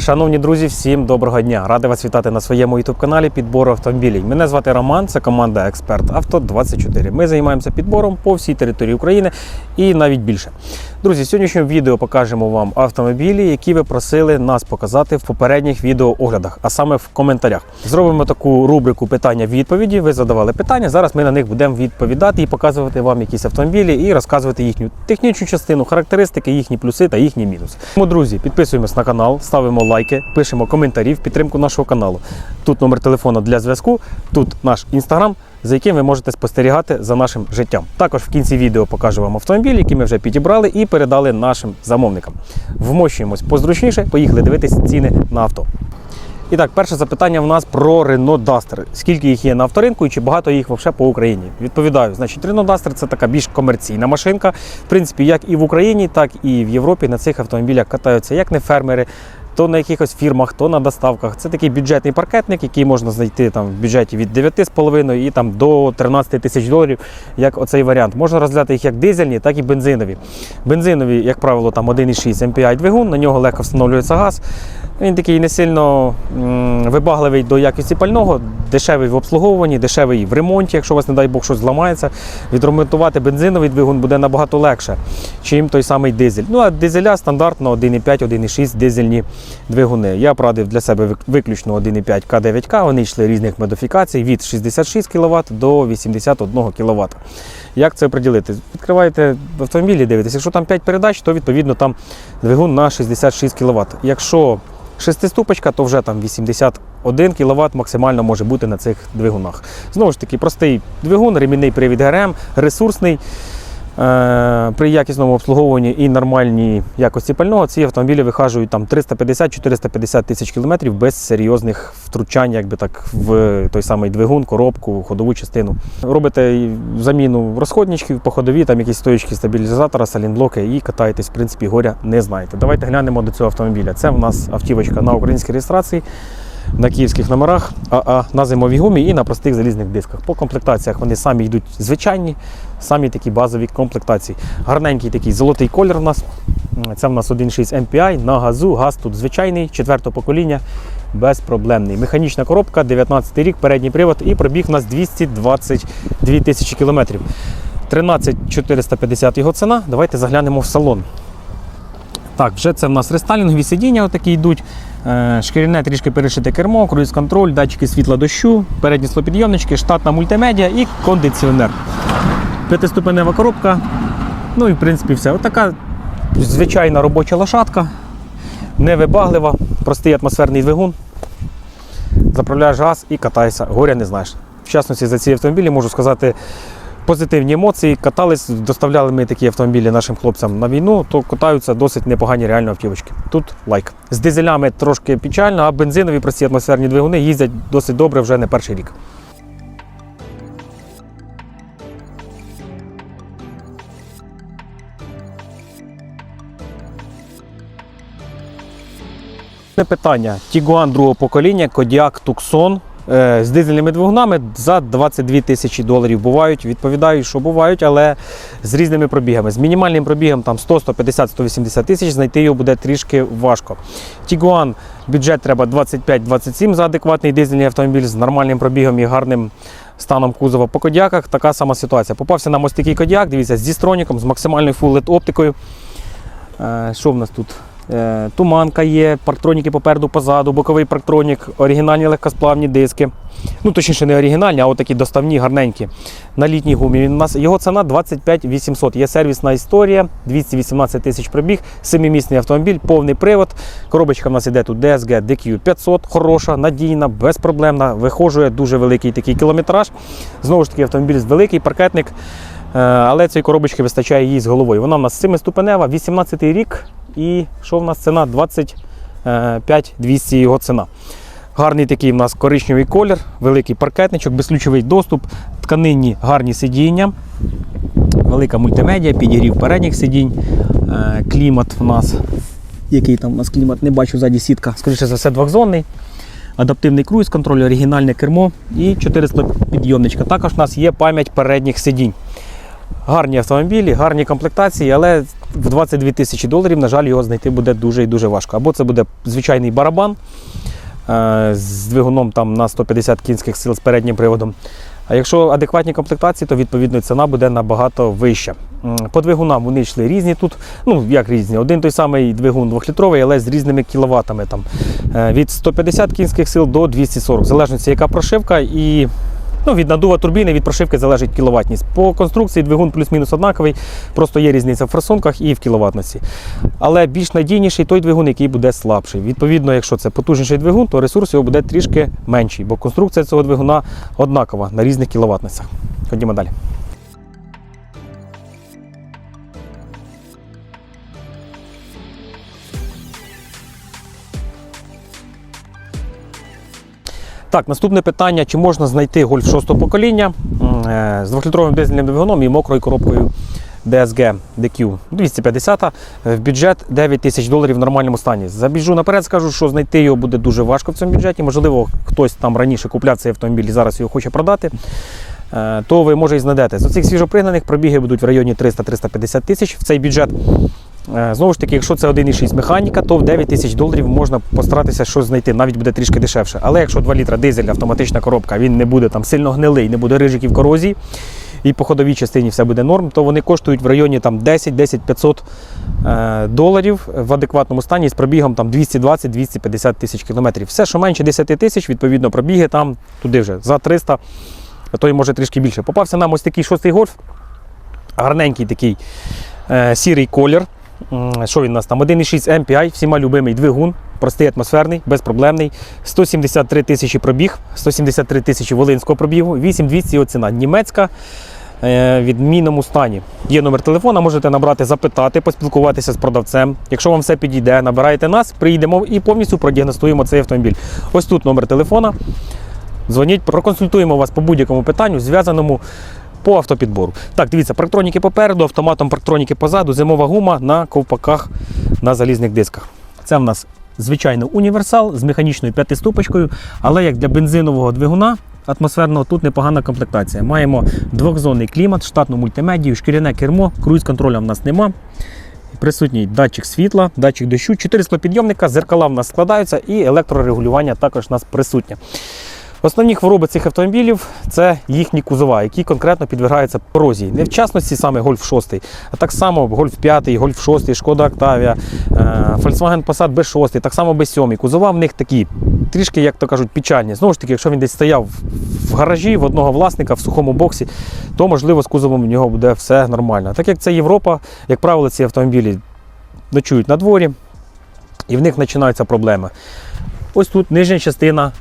Шановні друзі, всім доброго дня! Радий вас вітати на своєму youtube каналі підбору автомобілів. Мене звати Роман, це команда Експерт Авто 24. Ми займаємося підбором по всій території України і навіть більше. Друзі, в сьогоднішньому відео покажемо вам автомобілі, які ви просили нас показати в попередніх відеооглядах, а саме в коментарях. Зробимо таку рубрику питання-відповіді. Ви задавали питання. Зараз ми на них будемо відповідати і показувати вам якісь автомобілі і розказувати їхню технічну частину, характеристики, їхні плюси та їхні мінуси. Тому, друзі, підписуємось на канал, ставимо лайки, пишемо коментарі в підтримку нашого каналу. Тут номер телефону для зв'язку, тут наш інстаграм, за яким ви можете спостерігати за нашим життям. Також в кінці відео покажу вам автомобіль, який ми вже підібрали і передали нашим замовникам. Вмощуємось позручніше, поїхали дивитися ціни на авто. І так, перше запитання в нас про Renault Duster. Скільки їх є на авторинку і чи багато їх взагалі по Україні? Відповідаю, значить, Renault Duster це така більш комерційна машинка. В принципі, як і в Україні, так і в Європі на цих автомобілях катаються як не фермери, то на якихось фірмах, то на доставках. Це такий бюджетний паркетник, який можна знайти там в бюджеті від 9,5 і там до 13 тисяч доларів, як оцей варіант. Можна розглядати їх як дизельні, так і бензинові. Бензинові, як правило, там 1,6 MPI двигун, на нього легко встановлюється газ. Він такий не сильно вибагливий до якості пального, дешевий в обслуговуванні, дешевий в ремонті, якщо у вас, не дай Бог, щось зламається. Відремонтувати бензиновий двигун буде набагато легше, чим той самий дизель. Ну а дизеля стандартно 1,5, 1,6 дизельні двигуни. Я порадив для себе виключно 1,5 К9К. Вони йшли різних модифікацій від 66 кВт до 81 кВт. Як це оприділити? Відкриваєте автомобіль і дивитесь. Якщо там 5 передач, то відповідно там двигун на 66 кВт. Якщо шестиступочка, то вже там 81 кВт максимально може бути на цих двигунах. Знову ж таки, простий двигун, ремінний привід ГРМ, ресурсний. Е, При якісному обслуговуванні і нормальній якості пального ці автомобілі вихажують там 350-450 тисяч кілометрів без серйозних втручань, якби так, в той самий двигун, коробку, ходову частину. Робите заміну розходничків по ходові, там якісь стоїчки стабілізатора, салінблоки і катаєтесь, в принципі, горя не знаєте. Давайте глянемо до цього автомобіля. Це в нас автівочка на українській реєстрації. На київських номерах, АА на зимовій гумі і на простих залізних дисках. По комплектаціях вони самі йдуть звичайні, самі такі базові комплектації. Гарненький такий золотий колір у нас. Це в нас 1.6 MPI на газу. Газ тут звичайний, четвертого покоління, безпроблемний. Механічна коробка, 19 рік, передній привод і пробіг у нас 222 тисячі кілометрів. 13 450 його ціна. Давайте заглянемо в салон. Так, вже це в нас рестайлінгові сидіння отакі йдуть. Е, Шкіряне трішки перешите кермо, круїз-контроль, датчики світла дощу, передні склопідйомнички, штатна мультимедіа і кондиціонер. П'ятиступенева коробка. Ну і в принципі все. Отака звичайна робоча лошадка, невибаглива, простий атмосферний двигун. Заправляєш газ і катайся, горя не знаєш. В частності за ці автомобілі можу сказати позитивні емоції. Катались, доставляли ми такі автомобілі нашим хлопцям на війну, то катаються досить непогані реально автівочки. Тут лайк. З дизелями трошки печально, а бензинові прості атмосферні двигуни їздять досить добре вже не перший рік. Питання. Тігуан другого покоління, Кодіак е, з дизельними двигунами за 22 тисячі доларів бувають. Відповідаю, що бувають, але з різними пробігами. З мінімальним пробігом там 100, 150, 180 тисяч знайти його буде трішки важко. Тігуан бюджет треба 25-27 за адекватний дизельний автомобіль з нормальним пробігом і гарним станом кузова. По кодіаках така сама ситуація. Попався на мостикий кодіак, дивіться, зі строніком, з максимальною LED оптикою. Е, Що в нас тут? Е, Туманка є, парктроніки попереду, позаду, боковий парктронік, оригінальні легкосплавні диски. Ну, точніше, не оригінальні, а от такі доставні, гарненькі. На літній гумі. Він у нас, його ціна 25 800. Є сервісна історія, 218 тисяч пробіг, семимісний автомобіль, повний привод. Коробочка в нас іде тут DSG DQ 500, хороша, надійна, безпроблемна, вихожує дуже великий такий кілометраж. Знову ж таки, автомобіль великий, паркетник. Е, Але цієї коробочки вистачає їй з головою. Вона в нас 7-ступенева, 18 рік. І що в нас ціна? 25 200 його ціна. Гарний такий в нас коричневий колір, великий паркетничок, безключовий доступ, тканинні гарні сидіння, велика мультимедіа, підігрів передніх сидінь, е, клімат в нас. Який там у нас клімат? Не бачу ззаді сітка. Скоріше за все, двохзонний. Адаптивний круїз, контроль, оригінальне кермо і 400 підйомничка. Також у нас є пам'ять передніх сидінь. Гарні автомобілі, гарні комплектації, але в 22 тисячі доларів, на жаль, його знайти буде дуже і дуже важко. Або це буде звичайний барабан е, з двигуном там, на 150 кінських сил з переднім приводом. А якщо адекватні комплектації, то відповідно ціна буде набагато вища. По двигунам вони йшли різні тут. Ну як різні, один той самий двигун 2-літровий, але з різними кіловатами. Там, е, від 150 кінських сил до 240, в залежності, яка прошивка і ну, від надува турбіни, від прошивки залежить кіловатність. По конструкції двигун плюс-мінус однаковий, просто є різниця в форсунках і в кіловатності. Але більш надійніший той двигун, який буде слабший. Відповідно, якщо це потужніший двигун, то ресурс його буде трішки менший, бо конструкція цього двигуна однакова на різних кіловатностях. Ходімо далі. Так, наступне питання: чи можна знайти гольф 6 покоління е, з 2-літровим дизельним двигуном і мокрою коробкою DSG DQ 250 е, в бюджет 9 тисяч доларів в нормальному стані. Забіжу наперед, скажу, що знайти його буде дуже важко в цьому бюджеті. Можливо, хтось там раніше купляв цей автомобіль і зараз його хоче продати. Е, То ви може і знайдете. З оцих свіжопригнаних пробіги будуть в районі 300-350 тисяч в цей бюджет. Е, Знову ж таки, якщо це 1,6 механіка, то в 9 тисяч доларів можна постаратися щось знайти, навіть буде трішки дешевше. Але якщо 2 літра дизель, автоматична коробка, він не буде там сильно гнилий, не буде рижиків корозії, і по ходовій частині все буде норм, то вони коштують в районі там 10-10 500 е, доларів в адекватному стані з пробігом там 220-250 тисяч кілометрів. Все, що менше 10 тисяч, відповідно, пробіги там туди вже за 300, а то й може трішки більше. Попався нам ось такий шостий гольф, гарненький такий е, сірий колір. Що він у нас там? 1,6 MPI, всіма любимий двигун, простий атмосферний, безпроблемний. 173 тисячі пробіг, 173 тисячі волинського пробігу, 8200 його ціна. Німецька е, відмінному стані. Є номер телефона, можете набрати, запитати, поспілкуватися з продавцем. Якщо вам все підійде, набираєте нас, приїдемо і повністю продіагностуємо цей автомобіль. Ось тут номер телефона. Дзвоніть, проконсультуємо вас по будь-якому питанню, зв'язаному по автопідбору. Так, дивіться, парктроніки попереду, автоматом парктроніки позаду, зимова гума на ковпаках на залізних дисках. Це в нас звичайно універсал з механічною п'ятиступочкою, але як для бензинового двигуна атмосферного тут непогана комплектація. Маємо двохзонний клімат, штатну мультимедію, шкіряне кермо, круїз контроля в нас нема. Присутній датчик світла, датчик дощу, 4 склопідйомника, зеркала в нас складаються і електрорегулювання також у нас присутнє. Основні хвороби цих автомобілів це їхні кузова, які конкретно підвергаються корозії. Не в частності саме Golf 6, а так само Golf 5, Golf 6, Шкода Octavia, е, Volkswagen Passat B6, так само B7. Кузова в них такі, трішки, як то кажуть, печальні. Знову ж таки, якщо він десь стояв в гаражі в одного власника в сухому боксі, то можливо з кузовом в нього буде все нормально. Так як це Європа, як правило, ці автомобілі ночують на дворі, і в них починаються проблеми. Ось тут нижня частина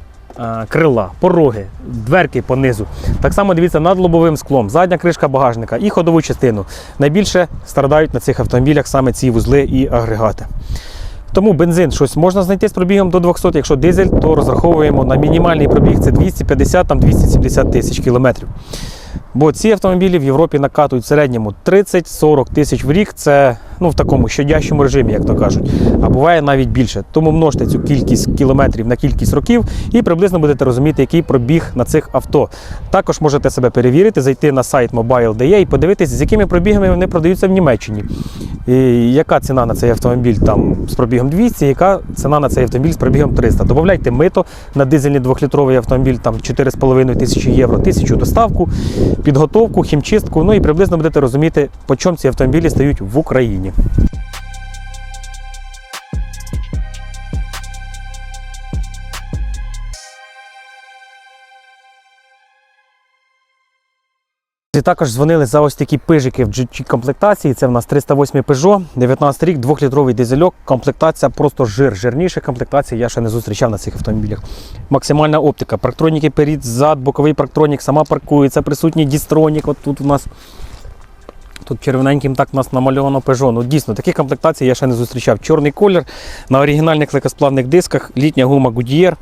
крила, пороги, дверки по низу. Так само дивіться над лобовим склом, задня кришка багажника і ходову частину. Найбільше страдають на цих автомобілях саме ці вузли і агрегати. Тому бензин щось можна знайти з пробігом до 200, якщо дизель, то розраховуємо на мінімальний пробіг це 250-270 тисяч кілометрів. Бо ці автомобілі в Європі накатують в середньому 30-40 тисяч в рік. Це ну, в такому щодящому режимі, як то кажуть. А буває навіть більше. Тому множте цю кількість кілометрів на кількість років і приблизно будете розуміти, який пробіг на цих авто. Також можете себе перевірити, зайти на сайт Mobile.de і подивитися, з якими пробігами вони продаються в Німеччині. І яка ціна на цей автомобіль там з пробігом 200, яка ціна на цей автомобіль з пробігом 300. Добавляйте мито на дизельний 2-літровий автомобіль там 4,5 тисячі євро, тисячу доставку, підготовку, хімчистку. Ну і приблизно будете розуміти, по чому ці автомобілі стають в Україні. І також дзвонили за ось такі пижики в GT комплектації. Це в нас 308 Peugeot, 19 рік, 2-літровий дизельок. Комплектація просто жир. Жирніша комплектація я ще не зустрічав на цих автомобілях. Максимальна оптика. Парктроніки перед, зад, боковий парктронік, сама паркується, присутній дістронік. От тут у нас. Тут червоненьким так у нас намальовано Peugeot. Ну дійсно, таких комплектацій я ще не зустрічав. Чорний колір на оригінальних легкосплавних дисках, літня гума Goodyear.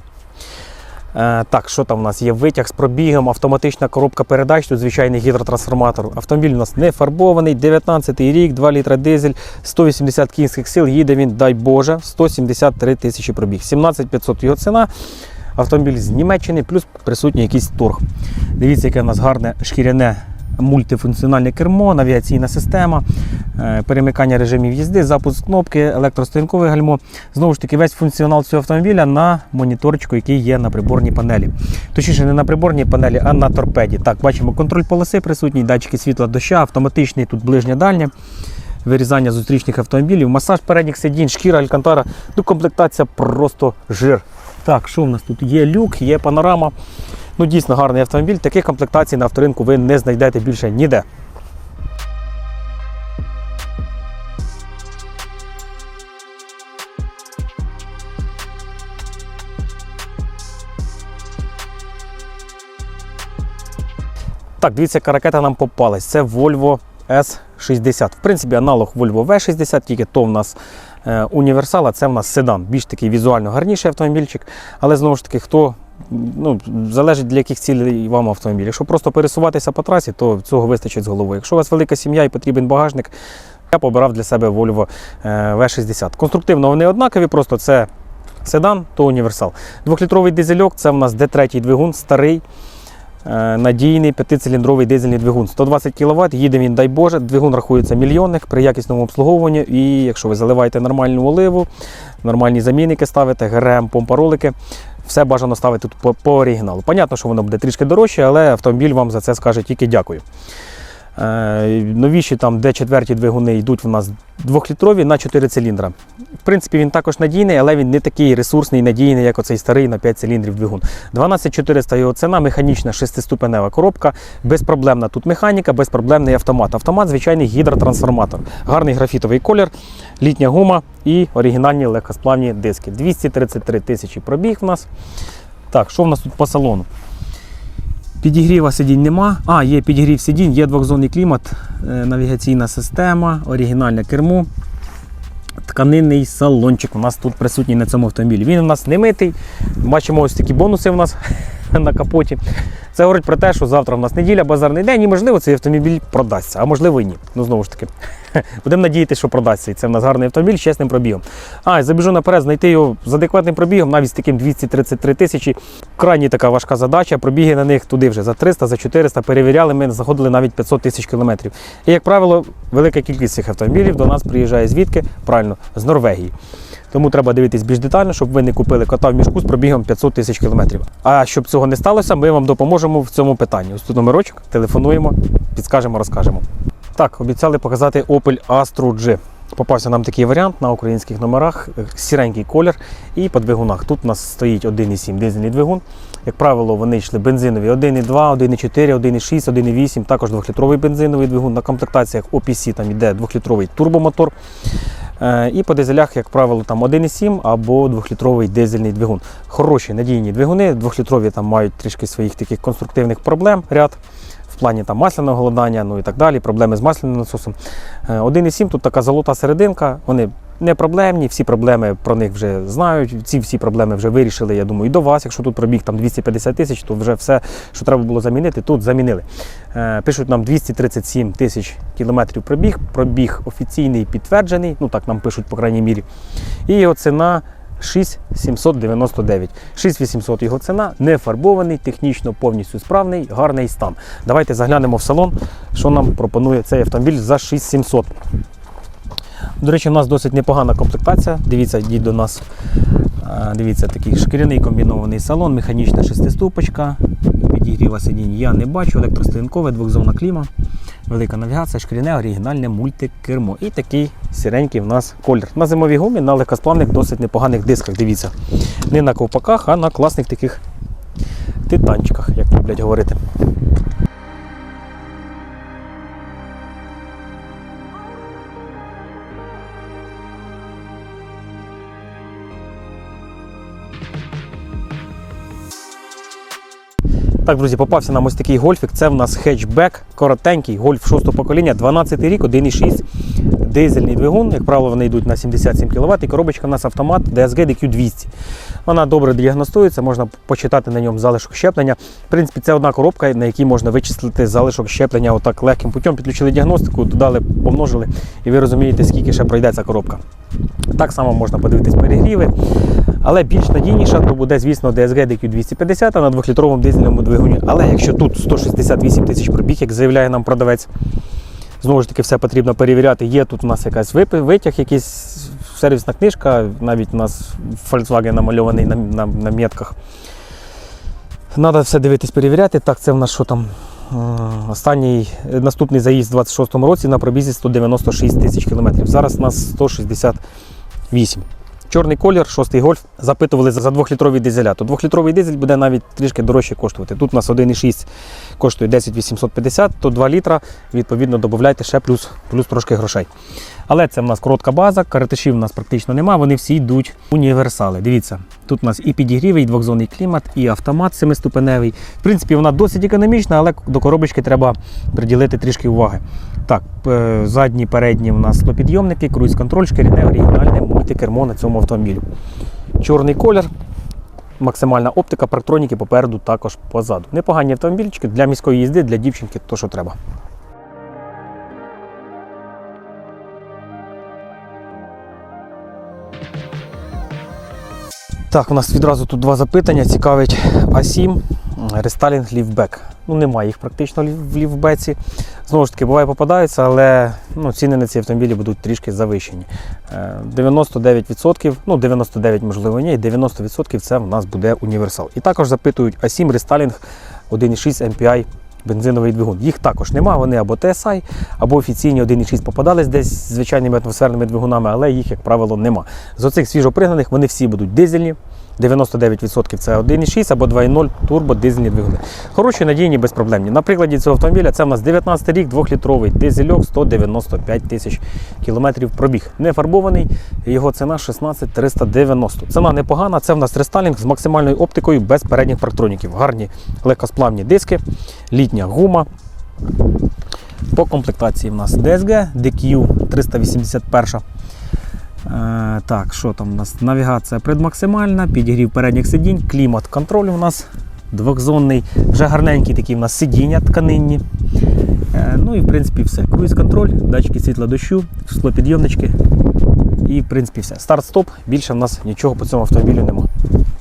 Е, так, що там у нас є? Витяг з пробігом, автоматична коробка передач, тут звичайний гідротрансформатор. Автомобіль у нас не фарбований, 19 рік, 2 літра дизель, 180 кінських сил, їде він, дай Боже, 173 тисячі пробіг. 17 500 його ціна. Автомобіль з Німеччини, плюс присутній якийсь торг. Дивіться, яке у нас гарне шкіряне мультифункціональне кермо, навігаційна система, е, перемикання режимів їзди, запуск кнопки, електростоянкове гальмо. Знову ж таки, весь функціонал цього автомобіля на моніторчику, який є на приборній панелі. Точніше, не на приборній панелі, а на торпеді. Так, бачимо контроль полоси присутній, датчики світла доща, автоматичний тут ближнє дальнє. Вирізання зустрічних автомобілів, масаж передніх сидінь, шкіра, алькантара. Ну, комплектація просто жир. Так, що в нас тут? Є люк, є панорама. Ну, дійсно гарний автомобіль. Таких комплектацій на авторинку ви не знайдете більше ніде. Так, дивіться, яка ракета нам попалась. Це Volvo S60. В принципі, аналог Volvo V60, тільки то в нас е, універсал, а це в нас седан. Більш такий візуально гарніший автомобільчик. Але знову ж таки, хто ну, залежить для яких цілей вам автомобіль. Якщо просто пересуватися по трасі, то цього вистачить з головою. Якщо у вас велика сім'я і потрібен багажник, я побирав для себе Volvo е, V60. Конструктивно вони однакові, просто це седан, то універсал. Двохлітровий дизельок це в нас D3 двигун, старий. Е, Надійний п'ятициліндровий дизельний двигун 120 кВт, їде він, дай Боже, двигун рахується мільйонник при якісному обслуговуванні. І якщо ви заливаєте нормальну оливу, нормальні замінники ставите, ГРМ, помпаролики, все бажано ставити тут по, по оригіналу. Понятно, що воно буде трішки дорожче, але автомобіль вам за це скаже тільки дякую. Е, новіші там, де четверті двигуни йдуть в нас двохлітрові на 4 циліндра. В принципі, він також надійний, але він не такий ресурсний, надійний, як оцей старий на 5 циліндрів двигун. 12400 його ціна, механічна шестиступенева коробка, безпроблемна тут механіка, безпроблемний автомат. Автомат звичайний гідротрансформатор. Гарний графітовий колір, літня гума і оригінальні легкосплавні диски. 233 тисячі пробіг в нас. Так, що в нас тут по салону? Підігріва сидінь нема. А, є підігрів сидінь, є двохзонний клімат, е, навігаційна система, оригінальне кермо. Тканинний салончик у нас тут присутній на цьому автомобілі. Він у нас не митий. Бачимо ось такі бонуси у нас на капоті. Це говорить про те, що завтра в нас неділя, базарний день, і можливо цей автомобіль продасться, а можливо і ні. Ну знову ж таки, будемо надіятися, що продасться. І це в нас гарний автомобіль з чесним пробігом. А, і забіжу наперед, знайти його з адекватним пробігом, навіть з таким 233 тисячі. Крайні така важка задача. Пробіги на них туди вже за 300, за 400 перевіряли. Ми заходили навіть 500 тисяч кілометрів. І як правило, велика кількість цих автомобілів до нас приїжджає звідки? Правильно, з Норвегії. Тому треба дивитись більш детально, щоб ви не купили кота в мішку з пробігом 500 тисяч кілометрів. А щоб цього не сталося, ми вам допоможемо в цьому питанні. Ось тут номерочок, телефонуємо, підскажемо, розкажемо. Так, обіцяли показати Opel Astra G. Попався нам такий варіант на українських номерах, е, сіренький колір і по двигунах. Тут у нас стоїть 1,7 дизельний двигун. Як правило, вони йшли бензинові 1,2, 1,4, 1,6, 1,8, також 2-літровий бензиновий двигун. На комплектаціях OPC там йде 2-літровий турбомотор. Е, І по дизелях, як правило, там 1,7 або 2-літровий дизельний двигун. Хороші надійні двигуни, 2-літрові там мають трішки своїх таких конструктивних проблем ряд. В плані там масляного голодання, ну і так далі, проблеми з масляним насосом. Е, 1,7 тут така золота серединка, вони не проблемні, всі проблеми про них вже знають. Ці всі проблеми вже вирішили, я думаю, і до вас. Якщо тут пробіг там 250 тисяч, то вже все, що треба було замінити, тут замінили. Е, Пишуть нам 237 тисяч кілометрів пробіг. Пробіг офіційний підтверджений, ну так нам пишуть, по крайній мірі. І його ціна 6799. 6800 його ціна, не фарбований, технічно повністю справний, гарний стан. Давайте заглянемо в салон, що нам пропонує цей автомобіль за 6700. До речі, у нас досить непогана комплектація. Дивіться, йдіть до нас. Дивіться, такий шкіряний комбінований салон, механічна шестиступочка. Підігріва сидінь я не бачу, електростоянкове, двохзонна кліма, велика навігація, шкіряне, оригінальне мультикермо. І такий сіренький в нас колір. На зимовій гумі, на легкосплавних, досить непоганих дисках. Дивіться. Не на ковпаках, а на класних таких титанчиках, як люблять говорити. Так, друзі, попався нам ось такий гольфік. Це в нас хетчбек, коротенький, гольф 6 покоління, 12 рік, 1,6 дизельний двигун. Як правило, вони йдуть на 77 кВт. І коробочка в нас автомат DSG DQ200. Вона добре діагностується, можна почитати на ньому залишок щеплення. В принципі, це одна коробка, на якій можна вичислити залишок щеплення отак легким путем. Підключили діагностику, додали, помножили, і ви розумієте, скільки ще пройде ця коробка. Так само можна подивитись перегріви. Але більш надійніша, то буде, звісно, DSG DQ250 на 2-літровому дизельному двигуні. Але якщо тут 168 тисяч пробіг, як заявляє нам продавець, знову ж таки, все потрібно перевіряти. Є тут у нас якась витяг, якийсь сервісна книжка, навіть у нас Volkswagen намальований на, на, на метках. Треба все дивитись, перевіряти. Так, це в нас що там? Останній наступний заїзд у 26-му році на пробізі 196 тисяч кілометрів. Зараз у нас 168. Чорний колір, шостий гольф. Запитували за 2-літровий дизеля. То 2-літровий дизель буде навіть трішки дорожче коштувати. Тут у нас 1,6 коштує 10 850, то 2 літра, відповідно, додавайте ще плюс, плюс трошки грошей. Але це в нас коротка база, каратишів у нас практично немає, вони всі йдуть універсали. Дивіться, тут у нас і підігрів, і двохзонний клімат, і автомат семиступеневий. В принципі, вона досить економічна, але до коробочки треба приділити трішки уваги. Так, задні, передні у нас склопідйомники, круїз-контроль, шкіряне оригінальне мультикермо на цьому автомобілі. Чорний колір, максимальна оптика, парктроніки попереду також позаду. Непогані автомобільчики для міської їзди, для дівчинки, то що треба. Так, у нас відразу тут два запитання. Цікавить А7, рестайлінг ліфбек. Ну, немає їх практично в ліфбеці. Знову ж таки, буває попадаються, але ну, ціни на ці автомобілі будуть трішки завищені. Е, 99%, ну 99% можливо ні, 90% це в нас буде універсал. І також запитують А7 рестайлінг 1.6 MPI бензиновий двигун. Їх також нема, вони або TSI, або офіційні 1.6 попадались десь з звичайними атмосферними двигунами, але їх, як правило, нема. З оцих свіжопригнаних вони всі будуть дизельні. 99% це 1.6 або 2.0 турбо дизельні двигуни. Хороші, надійні, безпроблемні. На прикладі цього автомобіля це в нас 19 рік, 2-літровий дизельок, 195 тисяч кілометрів пробіг. Не фарбований, його ціна 16 390. Ціна непогана, це в нас рестайлінг з максимальною оптикою без передніх парктроніків. Гарні легкосплавні диски, літня гума. По комплектації в нас DSG, DQ 381. Е, так, що там у нас? Навігація предмаксимальна, підігрів передніх сидінь, клімат контроль у нас двохзонний, вже гарненькі такі в нас сидіння тканинні. Е, ну і в принципі все. Круїз контроль, датчики світла дощу, склопідйомнички. І в принципі все. Старт-стоп, більше в нас нічого по цьому автомобілю нема.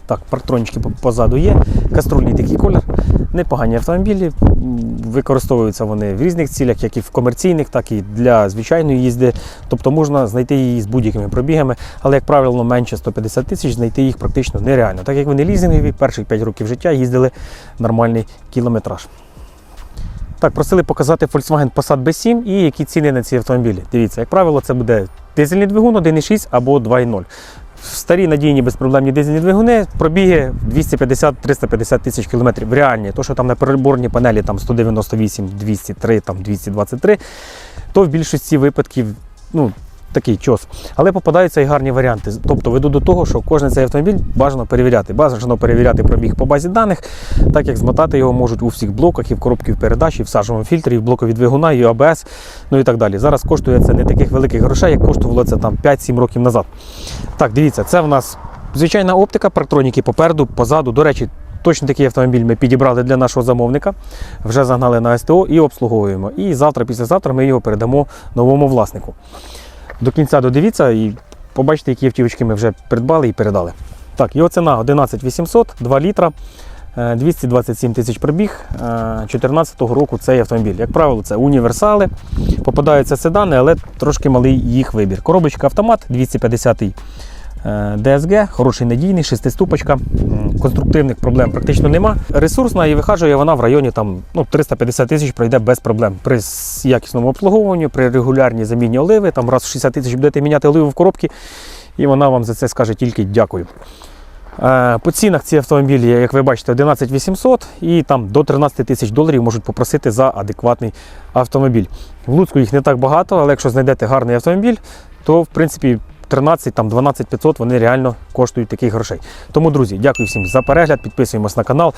Так, парктронічки позаду є, каструльний такий колір. Непогані автомобілі. Використовуються вони в різних цілях, як і в комерційних, так і для звичайної їзди. Тобто можна знайти її з будь-якими пробігами, але, як правило, менше 150 тисяч знайти їх практично нереально. Так як вони лізингові, перших 5 років життя їздили нормальний кілометраж. Так, просили показати Volkswagen Passat B7 і які ціни на ці автомобілі. Дивіться, як правило, це буде дизельний двигун 1.6 або 2.0. Старі надійні безпроблемні дизельні двигуни, пробіги 250-350 тисяч кілометрів. Реальні, то, що там на переборній панелі там 198, 203, там 223, то в більшості випадків ну, такий чос. Але попадаються і гарні варіанти. Тобто веду до того, що кожен цей автомобіль бажано перевіряти. Бажано перевіряти пробіг по базі даних, так як змотати його можуть у всіх блоках, і в коробці в передач, і в сажовому фільтрі, і в блокові двигуна, і АБС, ну і так далі. Зараз коштує це не таких великих грошей, як коштувало це там 5-7 років назад. Так, дивіться, це в нас звичайна оптика, парктроніки попереду, позаду. До речі, точно такий автомобіль ми підібрали для нашого замовника, вже загнали на СТО і обслуговуємо. І завтра, післязавтра ми його передамо новому власнику. До кінця додивіться і побачите, які автівочки ми вже придбали і передали. Так, його ціна 11 800, 2 літра, е, 227 тисяч пробіг. 2014 року цей автомобіль. Як правило, це універсали. Попадаються седани, але трошки малий їх вибір. Коробочка автомат 250 е, DSG, хороший надійний, шестиступочка. Конструктивних проблем практично нема. Ресурсна і вихажує вона в районі там, ну, 350 тисяч пройде без проблем. При якісному обслуговуванні, при регулярній заміні оливи, там раз в 60 тисяч будете міняти оливу в коробці, і вона вам за це скаже тільки дякую. Е, По цінах ці автомобілі, як ви бачите, 11 800 і там до 13 тисяч доларів можуть попросити за адекватний автомобіль. В Луцьку їх не так багато, але якщо знайдете гарний автомобіль, то в принципі 13, там 12 500 вони реально коштують таких грошей. Тому, друзі, дякую всім за перегляд, підписуємось на канал.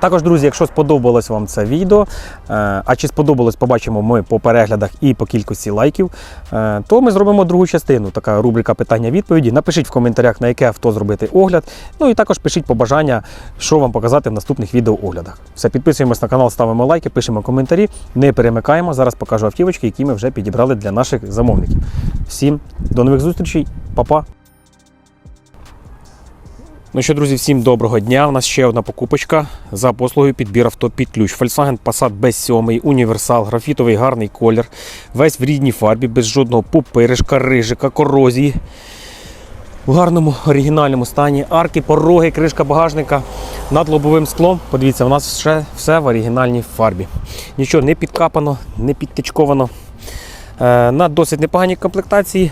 Також, друзі, якщо сподобалось вам це відео, е, а чи сподобалось, побачимо ми по переглядах і по кількості лайків, е, то ми зробимо другу частину. Така рубрика питання-відповіді. Напишіть в коментарях, на яке авто зробити огляд. Ну і також пишіть побажання, що вам показати в наступних відеооглядах. Все, підписуємось на канал, ставимо лайки, пишемо коментарі. Не перемикаємо. Зараз покажу автівочки, які ми вже підібрали для наших замовників. Всім до нових зустрічей, Па-па! Ну що, друзі, всім доброго дня. У нас ще одна покупочка за послугою підбір авто під ключ. Volkswagen Passat B7, універсал, графітовий гарний колір. Весь в рідній фарбі, без жодного пупиришка, рижика, корозії. В гарному оригінальному стані. Арки, пороги, кришка багажника над лобовим склом. Подивіться, у нас все, все в оригінальній фарбі. Нічого не підкапано, не підтичковано. Е, на досить непоганій комплектації.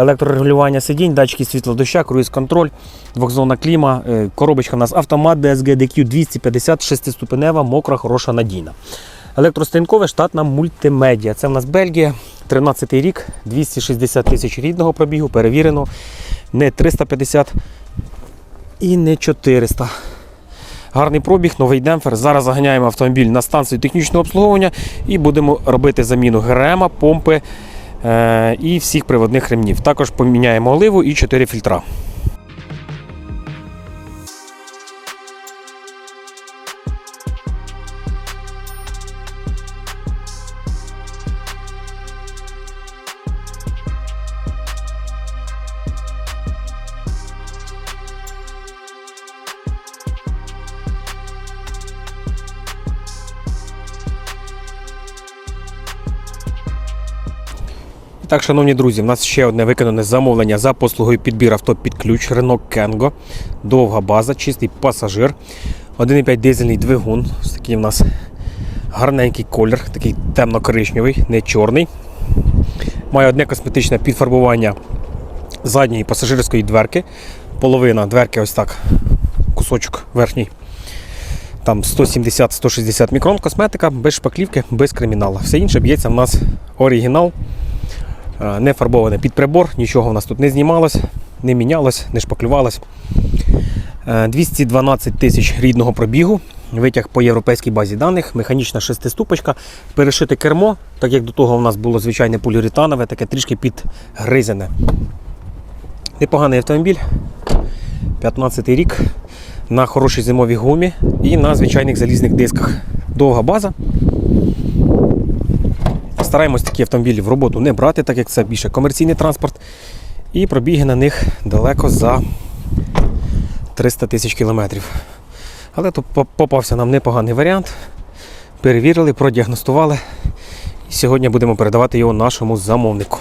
Електрорегулювання сидінь, датчики світла доща, круїз-контроль, двохзонна кліма, е, коробочка у нас автомат DSG DQ 250, шестиступенева, мокра, хороша, надійна. Електростинкове штатна мультимедіа. Це в нас Бельгія, 13 рік, 260 тисяч рідного пробігу, перевірено. Не 350 і не 400. Гарний пробіг, новий демпфер. Зараз заганяємо автомобіль на станцію технічного обслуговування і будемо робити заміну ГРМ, помпи і всіх приводних ремнів. Також поміняємо оливу і 4 фільтра. Так, шановні друзі, в нас ще одне виконане замовлення за послугою підбір авто під ключ Renault Kengo. Довга база, чистий пасажир. 1,5 дизельний двигун. Ось такий у нас гарненький колір, такий темно-коричневий, не чорний. Має одне косметичне підфарбування задньої пасажирської дверки. Половина дверки ось так, кусочок верхній. Там 170-160 мікрон косметика, без шпаклівки, без криміналу. Все інше б'ється в нас оригінал. Е, не фарбоване під прибор, нічого в нас тут не знімалось, не мінялось, не шпаклювалось. Е, 212 тисяч рідного пробігу, витяг по європейській базі даних, механічна шестиступочка, перешите кермо, так як до того у нас було звичайне поліуретанове, таке трішки підгризене. Непоганий автомобіль, 15 рік, на хорошій зимовій гумі і на звичайних залізних дисках. Довга база. Стараємось такі автомобілі в роботу не брати, так як це більше комерційний транспорт. І пробіги на них далеко за 300 тисяч кілометрів. Але тут попався нам непоганий варіант. Перевірили, продіагностували. І сьогодні будемо передавати його нашому замовнику.